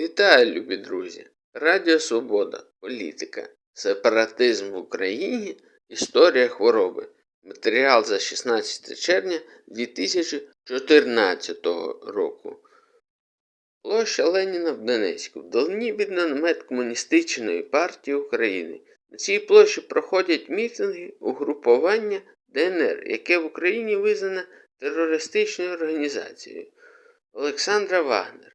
Вітаю, любі друзі! Радіо Свобода, політика, сепаратизм в Україні, історія хвороби. Матеріал за 16 червня 2014 року. Площа Леніна в Донецьку. Вдалині видно намет Комуністичної партії України. На цій площі проходять мітинги угрупування ДНР, яке в Україні визнане терористичною організацією. Олександра Вагнер.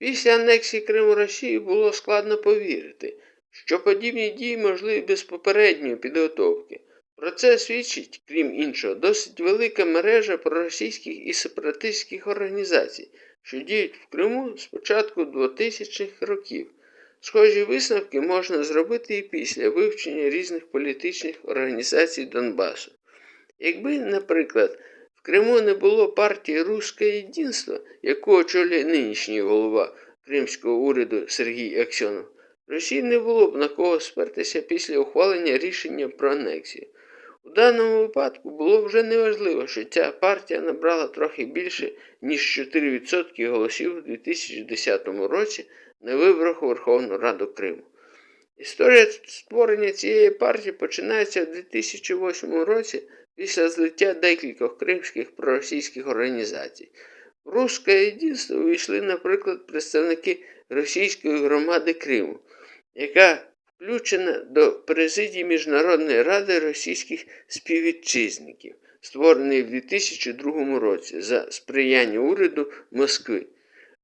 Після анексії Криму Росії було складно повірити, що подібні дії можливі без попередньої підготовки. Про це свідчить, крім іншого, досить велика мережа проросійських і сепаратистських організацій, що діють в Криму з початку 2000-х років. Схожі висновки можна зробити і після вивчення різних політичних організацій Донбасу. Якби, наприклад, в Криму не було партії Руське Єдинство, яку очолює нинішній голова кримського уряду Сергій Аксьонов, Росії не було б на кого спертися після ухвалення рішення про анексію. У даному випадку було вже неважливо, що ця партія набрала трохи більше, ніж 4% голосів у 2010 році на виборах Верховну Раду Криму. Історія створення цієї партії починається в 2008 році після злиття декількох кримських проросійських організацій. В Руське єдинство увійшли, наприклад, представники російської громади Криму, яка включена до президії Міжнародної ради російських співвітчизників, створений в 2002 році за сприяння уряду Москви.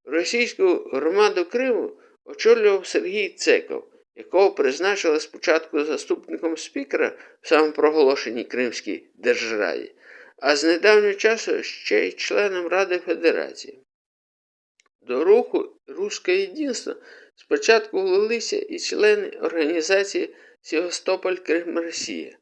Російську громаду Криму очолював Сергій Цеков якого призначили спочатку заступником спікера в самопроголошеній Кримській державі, а з недавнього часу ще й членом Ради Федерації. До руху Руське Єдинство спочатку влилися і члени організації Севастополь Крим Росія,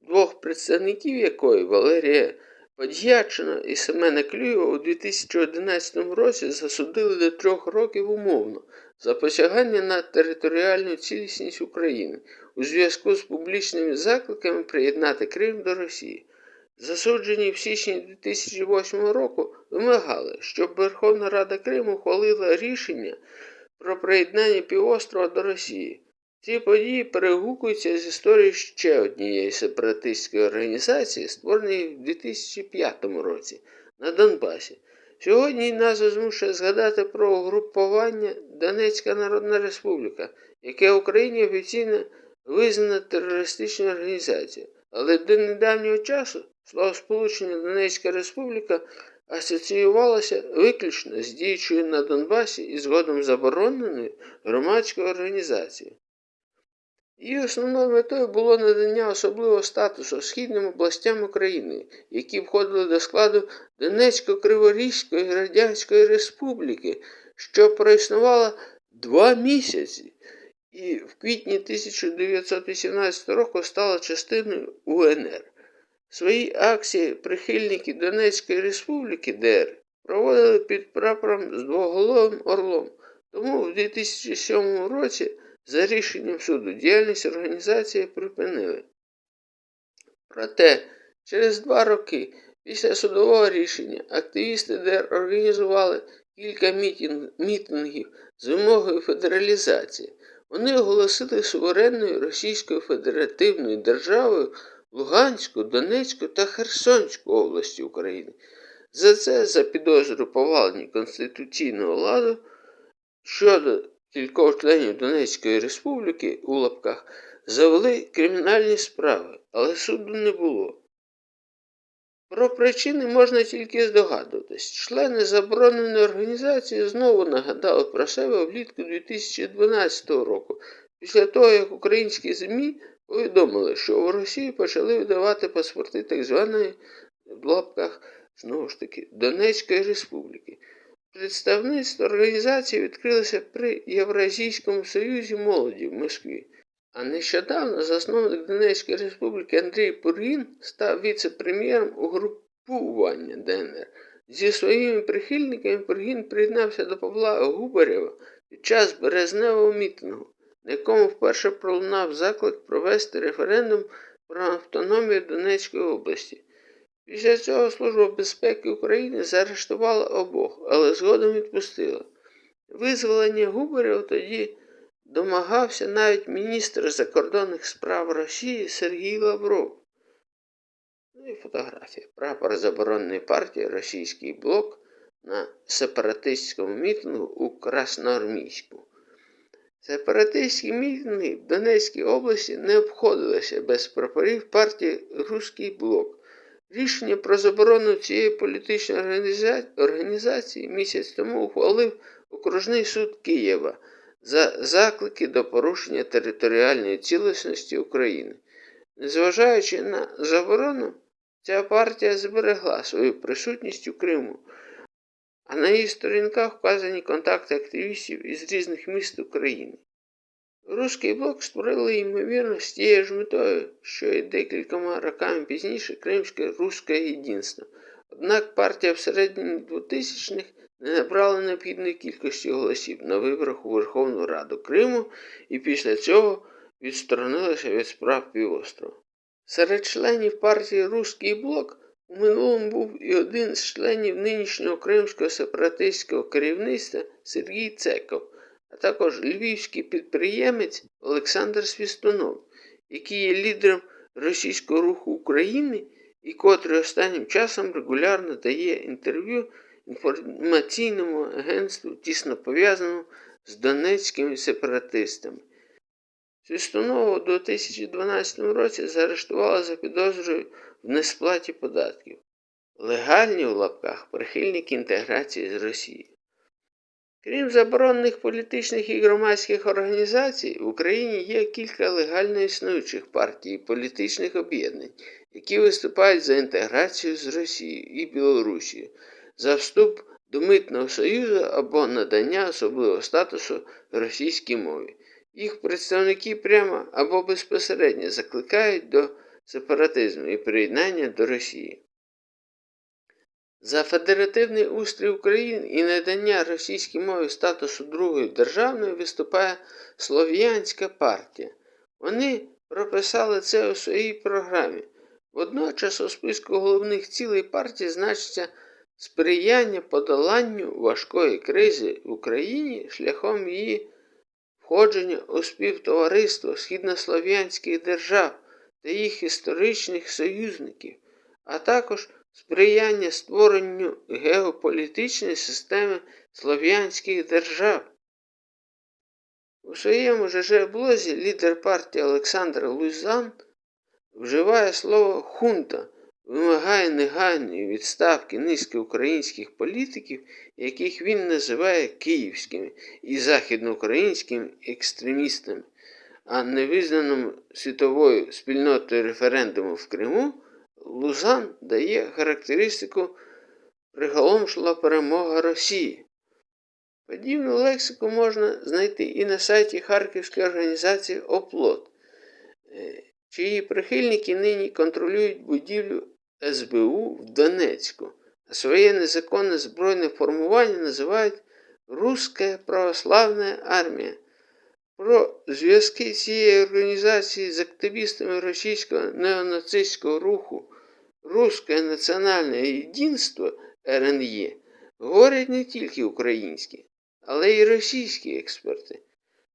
двох представників якої Валерія Под'ячина і Семена Клюєва у 2011 році засудили до трьох років умовно за посягання на територіальну цілісність України у зв'язку з публічними закликами приєднати Крим до Росії. Засуджені в січні 2008 року вимагали, щоб Верховна Рада Криму ухвалила рішення про приєднання півострова до Росії. Ці події перегукуються з історією ще однієї сепаратистської організації, створеної в 2005 році на Донбасі. Сьогодні нас змушує згадати про угрупування Донецька Народна Республіка, яке в Україні офіційно визнана терористичною організацією. Але до недавнього часу словосполучення Донецька Республіка асоціювалося виключно з діючою на Донбасі і згодом забороненою громадською організацією. Її основною метою було надання особливого статусу східним областям України, які входили до складу Донецько-Криворізької Радянської Республіки, що проіснувала два місяці, і в квітні 1918 року стала частиною УНР. Свої акції прихильники Донецької Республіки ДР проводили під прапором з двоголовим орлом. Тому в 2007 році. За рішенням суду діяльність організації припинили. Проте, через два роки після судового рішення активісти ДР організували кілька мітингів з вимогою федералізації. Вони оголосили суверенною Російською Федеративною державою Луганську, Донецьку та Херсонську області України. За це за підозру повалення конституційного ладу щодо кількох членів Донецької республіки у лапках завели кримінальні справи, але суду не було. Про причини можна тільки здогадуватись. Члени забороненої організації знову нагадали про себе влітку 2012 року, після того, як українські ЗМІ повідомили, що в Росії почали видавати паспорти так званої в лапках, знову ж таки, Донецької республіки. Представництво організації відкрилося при Євразійському Союзі молоді в Москві. А нещодавно засновник Донецької республіки Андрій Пургін став віце-прем'єром угрупування ДНР. Зі своїми прихильниками Пургін приєднався до Павла Губарєва під час березневого мітингу, на якому вперше пролунав заклик провести референдум про автономію Донецької області. Після цього Служба безпеки України заарештувала обох, але згодом відпустила. Визволення Губарєва тоді домагався навіть міністр закордонних справ Росії Сергій Лавров. Ну і фотографія. Прапор забороненої партії Російський блок на сепаратистському мітингу у Красноармійську. Сепаратистські мітинги в Донецькій області не обходилися без прапорів партії Руський блок. Рішення про заборону цієї політичної організації місяць тому ухвалив окружний суд Києва за заклики до порушення територіальної цілісності України. Незважаючи на заборону, ця партія зберегла свою присутність у Криму, а на її сторінках вказані контакти активістів із різних міст України. Руський блок створили ймовірно з тією ж метою, що й декількома роками пізніше Кримське Руське Єдинство. Однак партія в середині 2000-х не набрала необхідної кількості голосів на виборах у Верховну Раду Криму і після цього відсторонилася від справ півострова. Серед членів партії Руський блок у минулому був і один з членів нинішнього кримського сепаратистського керівництва Сергій Цеков, а також львівський підприємець Олександр Свістунов, який є лідером російського руху України і котрий останнім часом регулярно дає інтерв'ю інформаційному агентству, тісно пов'язаному з донецькими сепаратистами. Свістунова у 2012 році заарештували за підозрою в несплаті податків. Легальні у лапках прихильники інтеграції з Росією. Крім заборонених політичних і громадських організацій, в Україні є кілька легально існуючих партій і політичних об'єднань, які виступають за інтеграцію з Росією і Білорусією, за вступ до Митного Союзу або надання особливого статусу російській мові. Їх представники прямо або безпосередньо закликають до сепаратизму і приєднання до Росії. За федеративний устрій України і надання російській мові статусу другої державної виступає Слов'янська партія. Вони прописали це у своїй програмі. Водночас у списку головних цілей партії значиться сприяння подоланню важкої кризи в Україні шляхом її входження у співтовариство східнослов'янських держав та їх історичних союзників, а також сприяння створенню геополітичної системи слов'янських держав. У своєму ЖЖ блозі лідер партії Олександр Лузан вживає слово хунта, вимагає негайної відставки низки українських політиків, яких він називає київськими і західноукраїнськими екстремістами, а невизнаному світовою спільнотою референдуму в Криму. Лузан дає характеристику приголомшила перемога Росії. Подібну лексику можна знайти і на сайті Харківської організації Оплот, е, чиї прихильники нині контролюють будівлю СБУ в Донецьку, а своє незаконне збройне формування називають Руська православна армія. Про зв'язки цієї організації з активістами російського неонацистського руху Руське національне єдинство РНЄ говорять не тільки українські, але й російські експерти.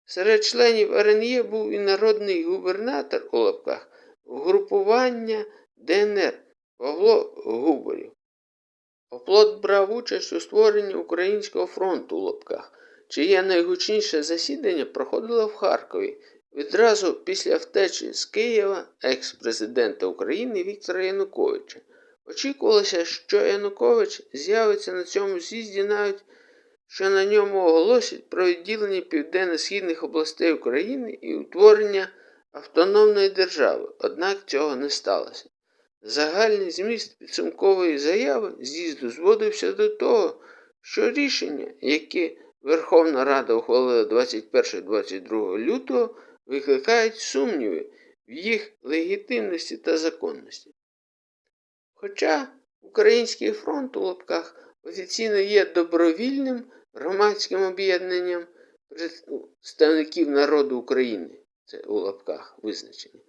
Серед членів РНЄ був і народний губернатор у лапках групування ДНР Павло Губарів. Оплот брав участь у створенні Українського фронту у лапках чиє найгучніше засідання проходило в Харкові відразу після втечі з Києва екс-президента України Віктора Януковича. Очікувалося, що Янукович з'явиться на цьому з'їзді навіть що на ньому оголосять про відділення південно-східних областей України і утворення автономної держави, однак цього не сталося. Загальний зміст підсумкової заяви з'їзду зводився до того, що рішення, які Верховна Рада ухвалила 21-22 лютого, викликають сумніви в їх легітимності та законності. Хоча Український фронт у лапках офіційно є добровільним громадським об'єднанням представників народу України, це у лапках визначення,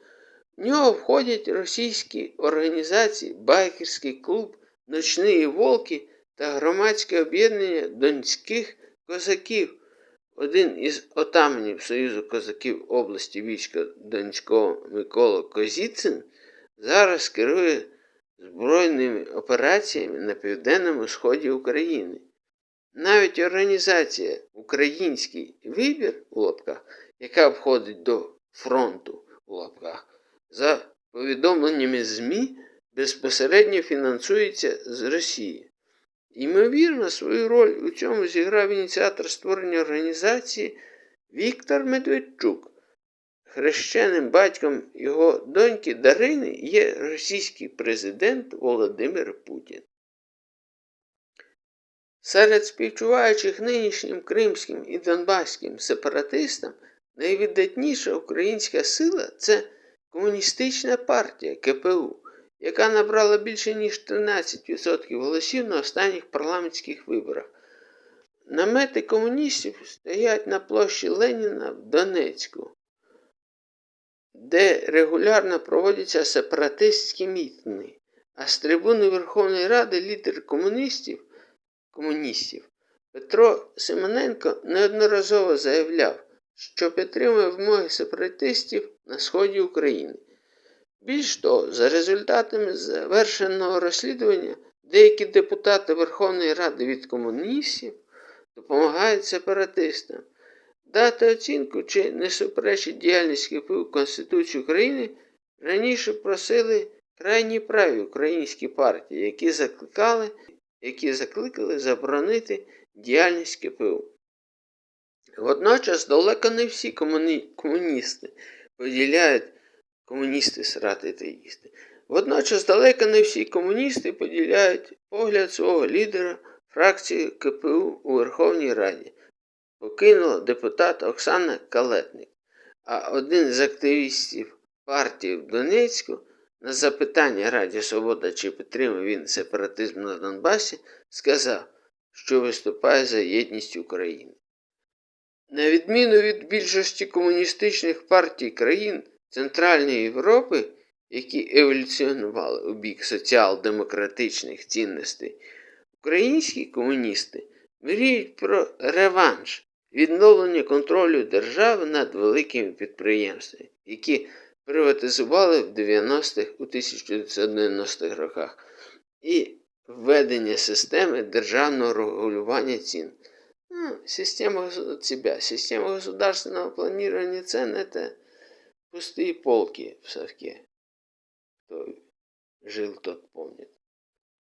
в нього входять російські організації, Байкерський клуб, Ночні Волки та громадське об'єднання донських козаків, один із отаманів Союзу козаків області війська Донського Микола Козіцин, зараз керує збройними операціями на південному сході України. Навіть організація Український вибір у лапках, яка входить до фронту у лапках, за повідомленнями ЗМІ безпосередньо фінансується з Росії. Ймовірно, свою роль у цьому зіграв ініціатор створення організації Віктор Медведчук. Хрещеним батьком його доньки Дарини є російський президент Володимир Путін. Серед співчуваючих нинішнім кримським і донбаським сепаратистам найвидатніша українська сила це комуністична партія КПУ, яка набрала більше ніж 13% голосів на останніх парламентських виборах. Намети комуністів стоять на площі Леніна в Донецьку, де регулярно проводяться сепаратистські мітинги, а з трибуни Верховної Ради лідер комуністів комуністів Петро Симоненко неодноразово заявляв, що підтримує вимоги сепаратистів на сході України. Більш того, за результатами завершеного розслідування, деякі депутати Верховної Ради від комуністів допомагають сепаратистам. Дати оцінку, чи не суперечить діяльність КПУ Конституції України, раніше просили крайні праві українські партії, які закликали які закликали заборонити діяльність КПУ. Водночас далеко не всі комуні... комуністи поділяють комуністи срати та їсти. Водночас далеко не всі комуністи поділяють погляд свого лідера фракції КПУ у Верховній Раді. Покинула депутат Оксана Калетник, а один з активістів партії в Донецьку на запитання Раді Свобода, чи підтримує він сепаратизм на Донбасі, сказав, що виступає за єдність України. На відміну від більшості комуністичних партій країн Центральної Європи, які еволюціонували у бік соціал-демократичних цінностей, українські комуністи мріють про реванш, відновлення контролю держави над великими підприємствами, які приватизували в 90-х у 1990-х роках і введення системи державного регулювання цін. Ну, система себя, система государственного планирования цен это пустые полки в совке. Хто жив, тот помнит.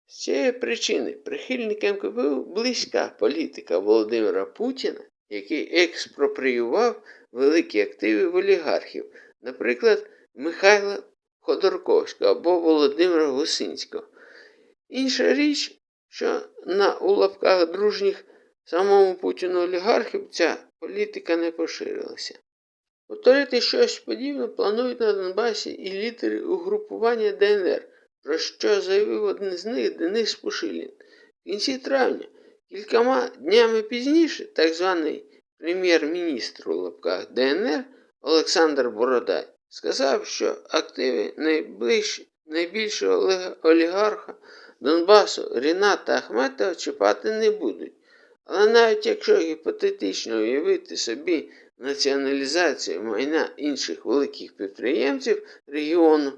З цієї причини прихильникам КПУ близька політика Володимира Путіна, який експропріював великі активи в олігархів, наприклад, Михайла Ходорковського або Володимира Гусинського. Інша річ, що на улапках дружніх самому Путіну олігархів ця політика не поширилася. Повторити щось подібне планують на Донбасі і лідери угрупування ДНР, про що заявив один з них Денис Пушилін. В кінці травня, кількома днями пізніше, так званий прем'єр-міністр у лапках ДНР Олександр Бородай сказав, що активи найближ... найбільшого олігарха Донбасу Ріната Ахметова чіпати не будуть. Але навіть якщо гіпотетично уявити собі націоналізацію майна інших великих підприємців регіону,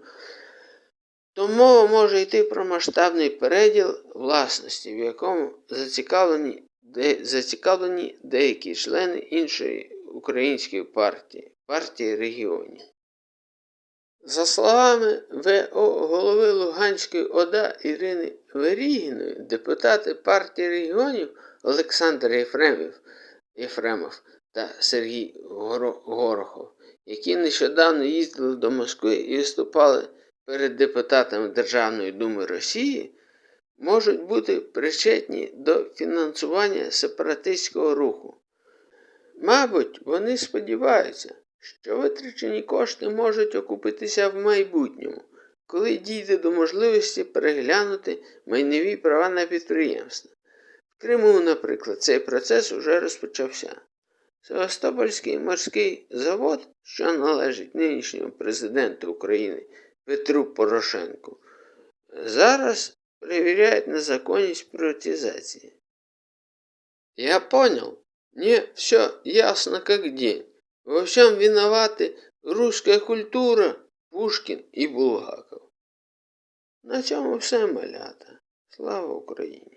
то мова може йти про масштабний переділ власності, в якому зацікавлені, де, зацікавлені деякі члени іншої української партії, партії регіонів. За словами ВО голови Луганської ОДА Ірини Верігіної, депутати партії регіонів Олександр Єфремов, Єфремов та Сергій Горохов, які нещодавно їздили до Москви і виступали перед депутатами Державної думи Росії, можуть бути причетні до фінансування сепаратистського руху. Мабуть, вони сподіваються що витрачені кошти можуть окупитися в майбутньому, коли дійде до можливості переглянути майнові права на підприємства. Криму, наприклад, цей процес уже розпочався. Севастопольський морський завод, що належить нинішньому президенту України Петру Порошенку, зараз перевіряють на законність приватизації. Я понял, Мне все ясно как день. Во всем виноваты русская культура, Пушкін і Булгаков. На цьому все малята. Слава Україні!